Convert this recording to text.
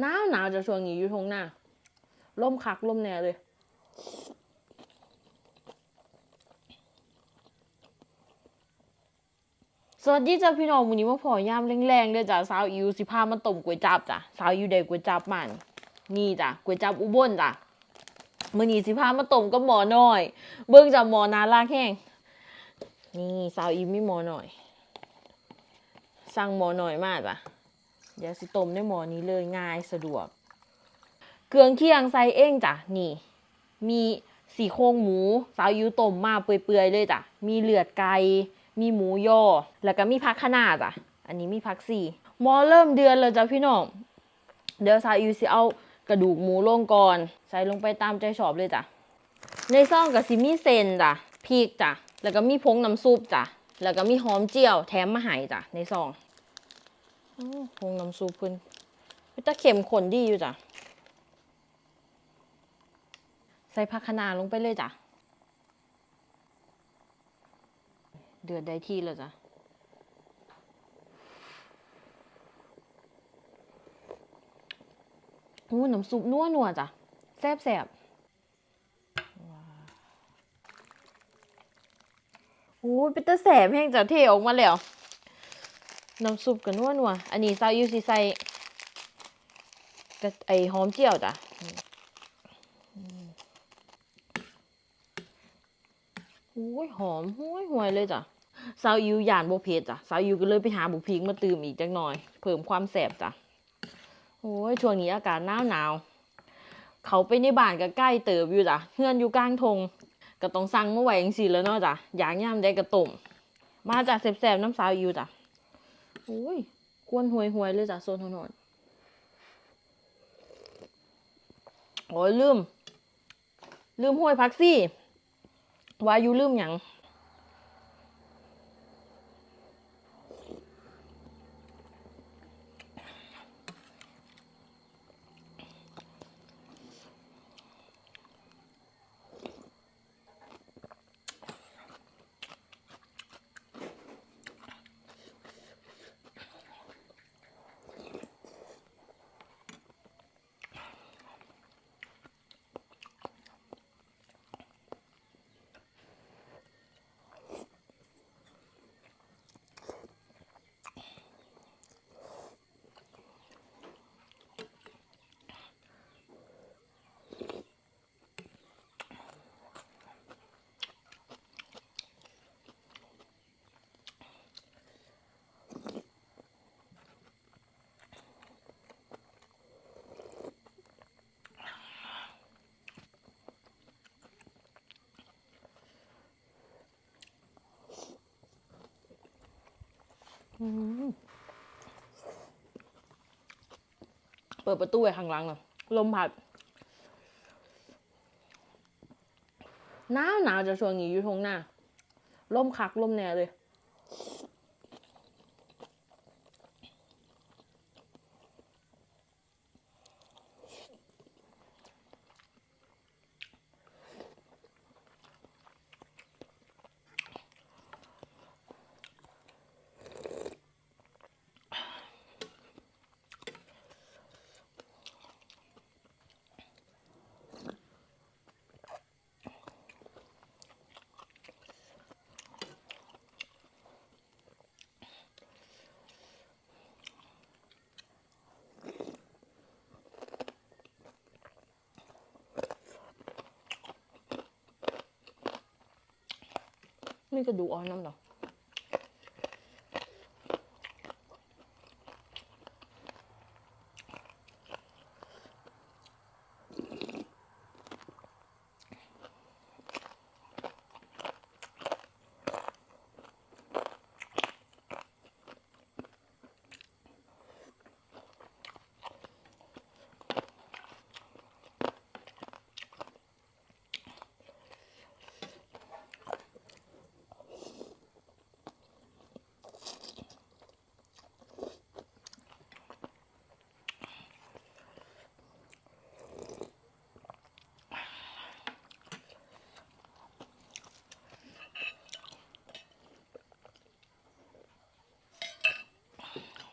หนาวหนาวจะช่วงนี้อยู่ทงหน้าล่มคักล่มแน่เลยสวัสดีจ้าพี่น้องวันนี้มาพอยามแรงๆเด้อจ้ะสาวอิวสิพามาต้มก๋วยจับจ้ะสาวอิวได้ก๋วยจับมันนี่จ้ะก๋วยจับอุบลจ้ะมื้อนี้สิพามาต้มกับหมอน้อย เบิ่งจ้ะหมอนาลากแห้งนี่สาวอิวมีหมอหน่อย สั่งหมอหน่อยมากจ้ะ เดี๋ยวสิต้มในหมอนี้เลยง่ายสะดวก เครื่องเคียงใส่เองจ้ะนี่ มีสีโครงหมูสาวอิวต้มมาเปื่อยๆเลยจ้ะมีเลือดไก่มีหมูยอแล้วก็มีผักคะน้าจ้ะอันนี้มีผักสี่หมอเริ่มเดือนแล้วจ้ะพี่น้องเดี๋ยวซาอิวสิเอากระดูกหมูลงก่อนใส่ลงไปตามใจชอบเลยจ้ะในซองกับซิมีเซนจ้ะพริกจ้ะแล้วก็มีผงน้ำซุปจ้ะแล้วก็มีหอมเจียวแถมมาให้จ้ะในซอง ออผงน้ำซุปเพิ่นมันจะเข็มข้นดีอยู่จ้ะ ใส่ผักคะน้าลงไปเลยจ้ะ เดือดได้ที่แล้วจ้ะอู้น้ำซุปนัวนัวๆจ้ะ แซ่บแซ่บว้าวอู้ยเป็นตาแสบแห้งจ้ะเทออกมาแล้ว น้ำซุปกับนัวนัวอันนี้ซายูสิใส่กระไอหอมเจียวจ้ะอืมอุ้ยหอมห้ยห่วยเลยจ้ะสาวอิวหยานบ่เผ็ดจ้ะสาวอิวก็เลยไปหาบุกพริกมาตื่มอีกจักหน่อย เพิ่มความแสบจ้ะโอ้ยช่วงนี้อากาศหนาวหนาวเขาไปในบ้านก็ใกล้เติบอยู่จ้ะเฮือนอยู่กลางทงก็ต้องสั่งเมาไหว้จังซี่แล้วเนาะจ้ะอยากย่ามได้กระตุ่มมาจากแสบๆน้ำสาวอิวจ้ะ โอ้ยควนห่วยๆเลยจ้ะโซนถนนโอ้ยลืม ลืมห้วยพักซี่ว่าอยู่ลืมอย่าง เปิดประตูไว้ข้างหลังเลยลมพัดหนาวหนาวจะช่วงนี้อยู่ทงหน้าลมคักลมแน่เลย มีกระดูกอ่อนน้ำหรอ